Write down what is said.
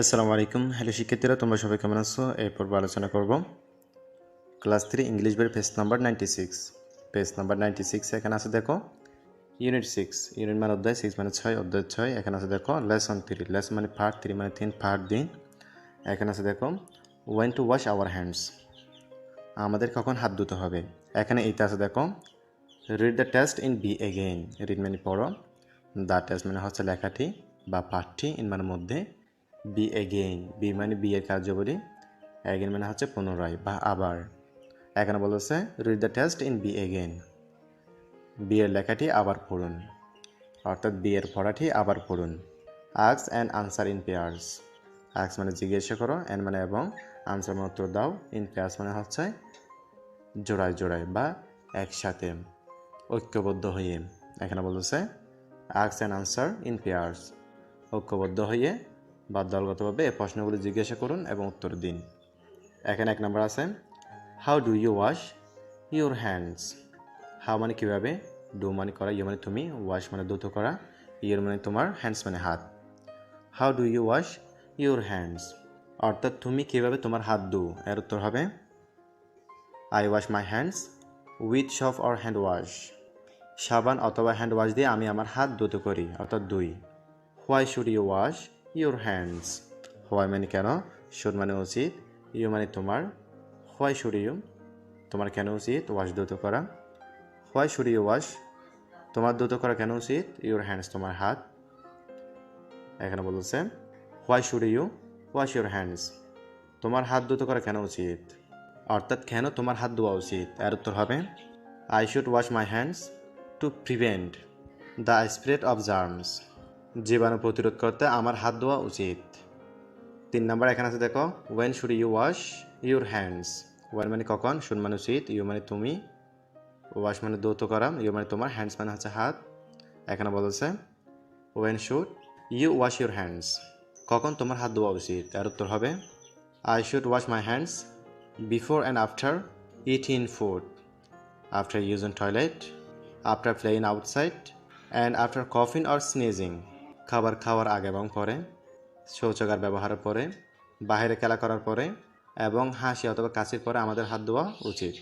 আসসালামু আলাইকুম। হ্যালো শিক্ষার্থীরা, তোমরা সবাই কেমন আছো? এই পর্ব আলোচনা করব। ক্লাস থ্রি, ইংলিশ বইয়ের page number ninety six page number ninety six এখানে আছে দেখো ইউনিট সিক্স ইউনিট মানে অধ্যায় সিক্স মানে ছয়, অধ্যায় ছয়। এখানে আছে দেখো লেসন থ্রি লেসন মানে পার্ট থ্রি মানে তিন পার্ট দিন এখানে আছে দেখো when to wash our hands আমাদের কখন হাত ধুতে হবে। এখানে এইটা আছে দেখো read the text in B again read মানে পড়ো। দ্য টেস্ট মানে হচ্ছে লেখাটি বা পাঠটি ইন মানে মধ্যে বি এগেইন বি মানে বি এর কার্যবলী এগেইন মানে হচ্ছে পুনরায় বা আবার। এখানে বলেছে read the text in B again B এর লেখাটি আবার পড়ুন। অর্থাৎ বি এর পড়াটি আবার পড়ুন। আক্স অ্যান্ড আনসার ইন পেয়ার্স আক্স মানে জিজ্ঞাসা করো অ্যান্ড মানে এবং আনসার মানে উত্তর দাও। ইন পেয়ার্স মানে হচ্ছে জোড়ায় জোড়ায় বা একসাথে, ঐক্যবদ্ধ হয়ে। এখানে বলতেছে আক্স অ্যান্ড আনসার ইন পেয়ার্স ঐক্যবদ্ধ হয়ে বা দলগতভাবে এই প্রশ্নগুলি জিজ্ঞাসা করুন এবং উত্তর দিন। এখানে এক নম্বর আছে how do you wash your hands how মানে কীভাবে? ডু মানে করা। ইউ মানে তুমি? ওয়াশ মানে দ্রুত করা। ইউর মানে তোমার? হ্যান্ডস মানে হাত। How do you wash your hands অর্থাৎ তুমি কীভাবে তোমার হাত ধু? এর উত্তর হবে I wash my hands with soap or hand wash সাবান অথবা হ্যান্ড ওয়াশ দিয়ে আমি আমার হাত ধুতে করি, অর্থাৎ দুই why should you wash your hands why মানে কেন শুড মানে উচিত ইউ মানে তোমার হোয়াই শুড ইউ তোমার কেন উচিত ওয়াশ দ্রুত করা হোয়াই শুড ইউ ওয়াশ তোমার দ্রুত করা কেন উচিত ইউর হ্যান্ডস তোমার হাত এখানে বলছে why should you wash your hands তোমার হাত দ্রুত করা কেন উচিত অর্থাৎ কেন তোমার হাত ধোয়া উচিত এর উত্তর হবে I should wash my hands to prevent the spread of germs জীবাণু প্রতিরোধ করতে আমার হাত ধোয়া উচিত। তিন নম্বর এখানে আছে, দেখো when should you wash your hands when মানে কখন? শুন মানে উচিত ইউ মানে তুমি। ওয়াশ মানে দৌত করা ইউ মানে তোমার। হ্যান্ডস মানে হচ্ছে হাত। এখানে বলেছে when should you wash your hands কখন তোমার হাত ধোয়া উচিত? এর উত্তর হবে I should wash my hands before and after eating food after using toilet after playing outside and after coffin or sneezing খাবার খাওয়ার আগে এবং পরে, শৌচাগার ব্যবহারের পরে, বাইরে খেলা করার পরে এবং হাসি অথবা কাশির পরে আমাদের হাত ধোয়া উচিত।